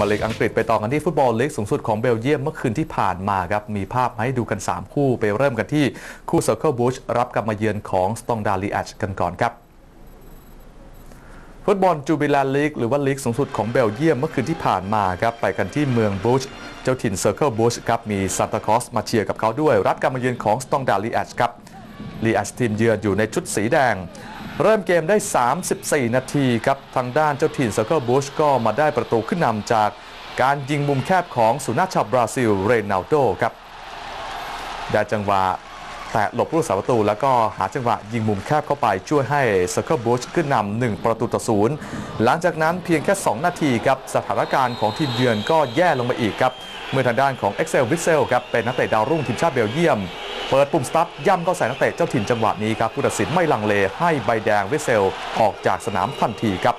มาลีกอังกฤษไปต่อกันที่ฟุตบอลลีกสูงสุดของเบลเยียมเมื่อคืนที่ผ่านมาครับ มีภาพมาให้ดูกัน 3 คู่ไปเริ่มกันที่คู่ Circle Bush รับกับมาเยือนของ s t o n g d a l i a c h กันก่อนครับฟุตบอลจูบิลาลีกหรือว่าลีกสูงสุดของเบลเยียมเมื่อคืนที่ผ่านมาครับไปกันที่เมืองบูชเจ้าถิ่น Circle Bush ครับมีซานตาคอสมาเชียร์กับเขาด้วย รับการมาเยือนของ s t o n g d a l i a c h ครับลีแอชทีมเยือนอยู่ในชุดสีแดง เริ่มเกมได้ 34 นาทีครับ ทางด้านเจ้าถิ่น Circle Bush ก็มาได้ประตูขึ้นนำจากการยิงมุมแคบของสุนัขชาวบราซิล เรนัลโดครับ ได้จังหวะแตะหลบผู้สาประตู แล้วก็หาจังหวะยิงมุมแคบเข้าไป ช่วยให้ Circle Bush ขึ้นนำ1ประตูต่อศูนย์หลังจากนั้นเพียงแค่ 2 นาทีครับ สถานการณ์ของทีมเยือนก็แย่ลงมาอีกครับ เมื่อทางด้านของ e x c e l w i s s e l ครับเป็นนักเตะดาวรุ่งทีมชาติเบลเยียม เปิดปุ่มสตาร์ทย่ำเข้าใส่นักเตะเจ้าถิ่นจังหวะนี้ครับผู้ตัดสินไม่ลังเลให้ใบแดงวิเซลออกจากสนามทันทีครับ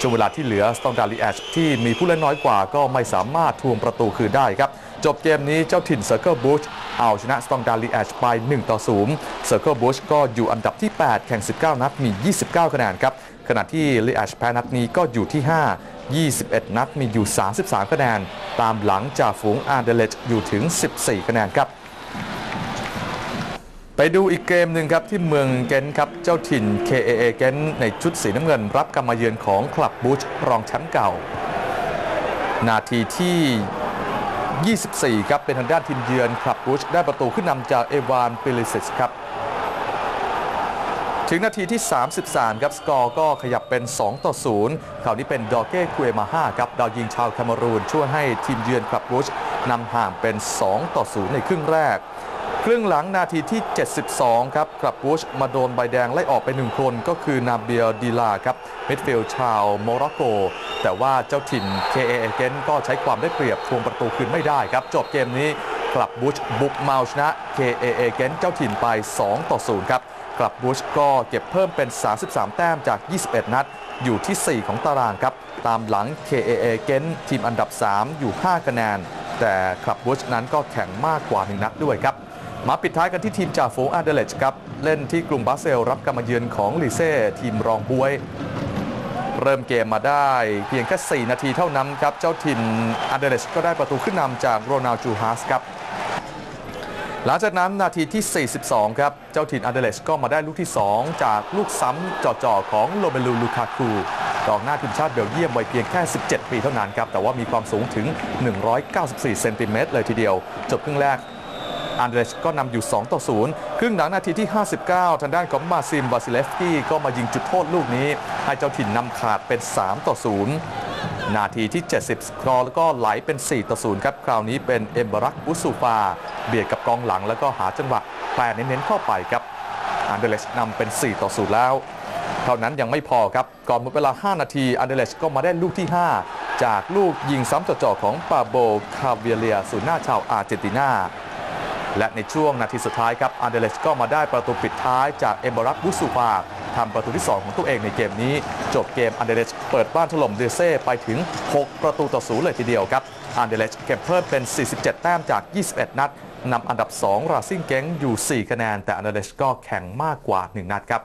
ช่วงเวลาที่เหลือสตองดาลีแอชที่มีผู้เล่นน้อยกว่าก็ไม่สามารถทวงประตูคืนได้ครับจบเกมนี้เจ้าถิ่นเซอร์เคิลบูชเอาชนะสตองดาลีแอชไป 1 ต่อ0เซอร์เคิลบูชก็อยู่อันดับที่ 8 แข่ง 19 นัดมี 29 คะแนนครับ ขณะที่ลีแอชแพ้นัดนี้ก็อยู่ที่ 5 21 นัดมีอยู่ 33 คะแนน ตามหลังจากฝูงอาร์เดเลตอยู่ถึง 14 คะแนนครับ ไปดูอีกเกมหนึ่งครับที่เมืองเกนครับ เจ้าถิ่น KAA เกนในชุดสีน้ำเงิน รับการมาเยือนของคลับบูชรองแชมป์เก่า นาทีที่ 24 ครับเป็นทางด้านทีมเยือนคลับบูชได้ประตูขึ้นนำจากเอวานปิลิซิสครับ ถึงนาทีที่ 33 ครับสกอร์ก็ขยับเป็น 2 ต่อ 0 คราวนี้เป็นดอเก้คุเอมาฮาครับดาวยิงชาวแคมารูนช่วยให้ทีมเยือนคลับบูชนำห่างเป็น 2 ต่อ 0 ในครึ่งแรก ครึ่งหลังนาทีที่ 72 ครับคลับบูชมาโดนใบแดงไล่ออกไปหนึ่งคนก็คือนาเบียดีลาครับมิดฟิลด์ชาวโมร็อกโก แต่ว่าเจ้าถิ่น KA เกนก็ใช้ความได้เปรียบทวงประตูคืนไม่ได้ครับ จบเกมนี้คลับบูชบุกมาชนะ KA เกนเจ้าถิ่นไป 2 ต่อ 0 ครับคลับบูชก็เก็บเพิ่มเป็น 33 แต้มจาก 21 นัด อยู่ที่ 4 ของตารางครับ ตามหลัง KAA เกนทีมอันดับ 3 อยู่ 5 คะแนน แต่คลับบูชนั้นก็แข่งมากกว่า 1 นัดด้วยครับ มาปิดท้ายกันที่ทีมจ่าฝูงอาเดเลชครับ เล่นที่กรุงบาเซล รับการมาเยือนของลีเซ่ทีมรองบวย เริ่มเกมมาได้เพียงแค่ 4 นาทีเท่านั้นครับ เจ้าถิ่นอาเดเลชก็ได้ประตูขึ้นนำจากโรนัลจูฮาสครับหลังจากนั้นนาทีที่ 42 ครับ เจ้าถิ่นอาเดเลชก็มาได้ลูกที่ 2 จากลูกซ้ำจ่อๆของโรเมลูลูคาคูกองหน้าทีมชาติเบลเยียมวัยเพียงแค่ 17 ปีเท่านั้นครับ แต่ว่ามีความสูงถึง 194 เซนติเมตรเลยทีเดียว จบครึ่งแรก อันเดรชก็นำอยู่ 2 ต่อ 0 ครึ่งหลังนาทีที่ 59 ทางด้านของมาซิมบาซิเลฟสกี้ก็มายิงจุดโทษลูกนี้ ให้เจ้าถิ่นนำขาดเป็น 3 ต่อ 0 นาทีที่ 70สกอร์แล้วก็ไหลเป็น 4 ต่อ 0 ครับ คราวนี้เป็นเอมบรักอุสูฟา เบียดกับกองหลังแล้วก็หาจังหวะแปรเน้นๆเข้าไปครับอันเดรชนำเป็น 4 ต่อ 0 แล้วเท่านั้นยังไม่พอครับ ก่อนหมดเวลา 5 นาที อันเดเลชก็มาได้ลูกที่ 5 จากลูกยิงซ้ำจ่อของปาโบ คาเวียเลียศูนย์หน้าชาวอาร์เจนตินา และในช่วงนาทีสุดท้ายครับอันเดเลชก็มาได้ประตูปิดท้ายจากเอมบรักบุสูฟาทำประตูที่ 2 ของตัวเองในเกมนี้ จบเกมอันเดเลชเปิดบ้านถล่มเดเซ่ไปถึง 6 ประตูต่อศูนย์เลยทีเดียวครับอันเดเลชเก็บเพิ่มเป็น 47 แต้มจาก 21 นัดนำอันดับ 2 ราซิ่งเก้งอยู่ 4 คะแนน แต่อันเดเลชก็แข่งมากกว่า 1 นัดครับ